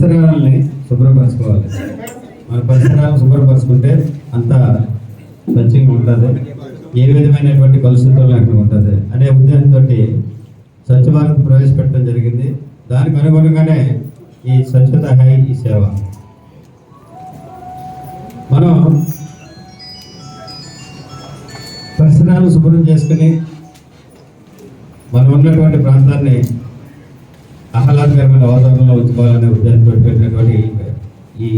శుభ్రపరచుకోవాలి. మన పరిసరాలను శుభ్రపరచుకుంటే అంత స్వచ్ఛంగా ఉంటుంది. ఏ విధమైనటువంటి కలుషితం లేకుండా ఉంటుంది. అనే ఉద్దేశంతో స్వచ్ఛ భారత్ ప్రవేశపెట్టడం జరిగింది. దానికి అనుగుణంగానే ఈ స్వచ్ఛత హై ఈ సేవ. మనం పరిసరాలు శుభ్రం చేసుకుని మనం ఉన్నటువంటి ప్రాంతాన్ని ఆహ్లాదకరమైన వాతావరణంలో ఉంచుకోవాలనే ఉద్దేశంతో పెట్టినటువంటి ఈ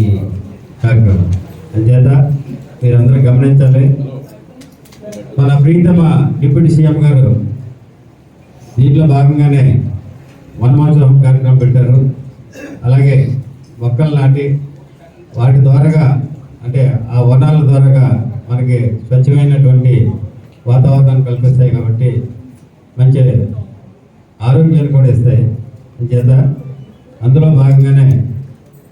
కార్యక్రమం. అంచేత మీరందరూ గమనించాలి. మన ప్రీతమ డిప్యూటీ సీఎం గారు దీంట్లో భాగంగానే వనమహోత్సవం కార్యక్రమం పెట్టారు. అలాగే మొక్కలు నాటి వాటి ద్వారాగా అంటే ఆ వనాల ద్వారాగా మనకి స్వచ్ఛమైనటువంటి వాతావరణం కల్పిస్తాయి కాబట్టి మంచి ఆరోగ్యాన్ని కూడా ఇస్తాయి. అంచేత అందులో భాగంగానే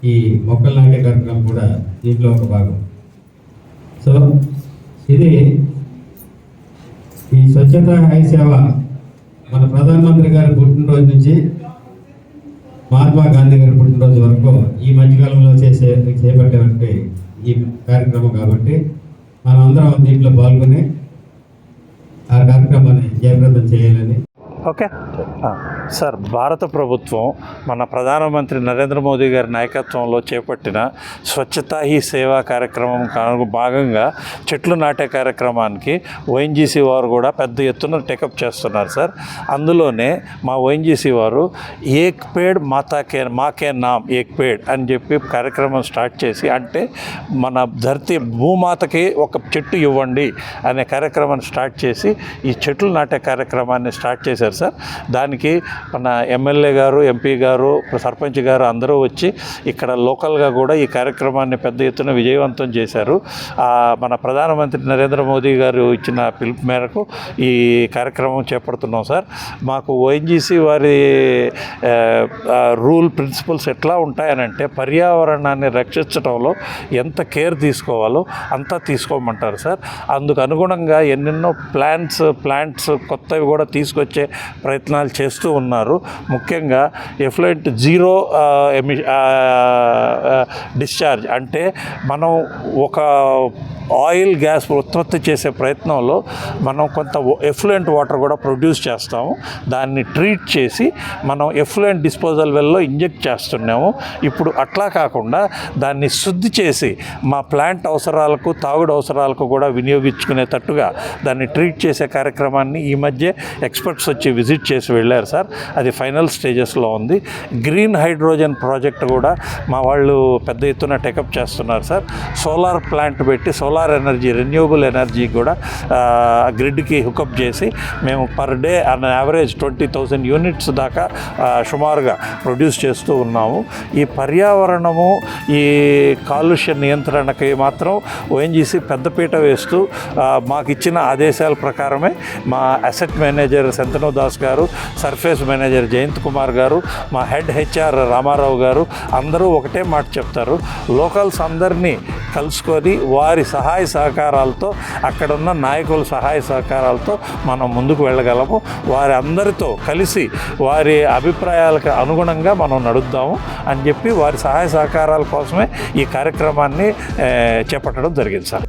ఈ మొక్కలు నాటే కార్యక్రమం కూడా దీంట్లో ఒక భాగం. సో ఇది ఈ స్వచ్ఛత హై సేవ మన ప్రధానమంత్రి గారి పుట్టినరోజు నుంచి మహాత్మా గాంధీ గారి పుట్టినరోజు వరకు ఈ మధ్యకాలంలో చేసే చేపట్టేటువంటి ఈ కార్యక్రమం కాబట్టి మనం అందరం దీంట్లో పాల్గొని ఆ కార్యక్రమాన్ని జయప్రదం చేయాలని. ఓకే. ఆ, సార్ భారత ప్రభుత్వం మన ప్రధానమంత్రి నరేంద్ర మోదీ గారి నాయకత్వంలో చేపట్టిన స్వచ్ఛతా హీ సేవా కార్యక్రమం కా- భాగంగా చెట్లు నాటే కార్యక్రమానికి ఓఎన్జీసీ వారు కూడా పెద్ద ఎత్తున టేకప్ చేస్తున్నారు సార్. అందులోనే మా ఓఎన్జీసీ వారు ఏక్ పేడ్ మాతా కే మాకే నామ్ ఏక్ పేడ్ అని చెప్పి కార్యక్రమం స్టార్ట్ చేసి అంటే మన ధరతి భూమాతకి ఒక చెట్టు ఇవ్వండి అనే కార్యక్రమాన్ని స్టార్ట్ చేసి ఈ చెట్లు నాటే కార్యక్రమాన్ని స్టార్ట్ చేశారు సార్. దానికి మన ఎమ్మెల్యే గారు ఎంపీ గారు సర్పంచ్ గారు అందరూ వచ్చి ఇక్కడ లోకల్గా కూడా ఈ కార్యక్రమాన్ని పెద్ద ఎత్తున విజయవంతం చేశారు. మన ప్రధానమంత్రి నరేంద్ర మోదీ గారు ఇచ్చిన పిలుపు మేరకు ఈ కార్యక్రమం చేపడుతున్నాం సార్. మాకు ఓఎన్జీసీ వారి రూల్ ప్రిన్సిపల్స్ ఎట్లా ఉంటాయనంటే పర్యావరణాన్ని రక్షించడంలో ఎంత కేర్ తీసుకోవాలో అంతా తీసుకోమంటారు సార్. అందుకు అనుగుణంగా ఎన్నెన్నో ప్లాన్స్ ప్లాంట్స్ కొత్తవి కూడా తీసుకొచ్చే ప్రయత్నాలు చేస్తూ ఉన్నారు ముఖ్యంగా ఎఫ్లెంట్ జీరో ఎమి డిశ్చార్జ్ అంటే మనం ఒక ఆయిల్ గ్యాస్ ఉత్పత్తి చేసే ప్రయత్నంలో మనం కొంత ఎఫ్లూయెంట్ వాటర్ కూడా ప్రొడ్యూస్ చేస్తాము. దాన్ని ట్రీట్ చేసి మనం ఎఫ్లూయెంట్ డిస్పోజల్ వెల్లో ఇంజెక్ట్ చేస్తున్నాము. ఇప్పుడు అట్లా కాకుండా దాన్ని శుద్ధి చేసి మా ప్లాంట్ అవసరాలకు తాగుడు అవసరాలకు కూడా వినియోగించుకునేటట్టుగా దాన్ని ట్రీట్ చేసే కార్యక్రమాన్ని ఈ మధ్య ఎక్స్పర్ట్స్ వచ్చి విజిట్ చేసి వెళ్ళారు సార్. అది ఫైనల్ స్టేజెస్లో ఉంది. గ్రీన్ హైడ్రోజన్ ప్రాజెక్ట్ కూడా మా వాళ్ళు పెద్ద ఎత్తున టెకప్ చేస్తున్నారు సార్. సోలార్ ప్లాంట్ పెట్టి సోలార్ ఎనర్జీ రెన్యూబుల్ ఎనర్జీ కూడా గ్రిడ్కి హుకప్ చేసి మేము per day on average twenty thousand units దాకా సుమారుగా ప్రొడ్యూస్ చేస్తూ ఉన్నాము. ఈ పర్యావరణము ఈ కాలుష్య నియంత్రణకి మాత్రం ఓఎన్జీసీ పెద్దపీట వేస్తూ మాకు ఇచ్చిన ఆదేశాల ప్రకారమే మా అసెట్ మేనేజర్ శంతను దాస్ గారు సర్ఫేస్ మేనేజర్ జయంత్ కుమార్ గారు మా హెడ్ హెచ్ఆర్ రామారావు గారు అందరూ ఒకటే మాట చెప్తారు. లోకల్స్ అందరినీ కలుసుకొని వారి సహాయ సహకారాలతో అక్కడున్న నాయకుల సహాయ సహకారాలతో మనం ముందుకు వెళ్ళగలము. వారి అందరితో కలిసి వారి అభిప్రాయాలకు అనుగుణంగా మనం నడుద్దాము అని చెప్పి వారి సహాయ సహకారాల కోసమే ఈ కార్యక్రమాన్ని చేపట్టడం జరిగింది సార్.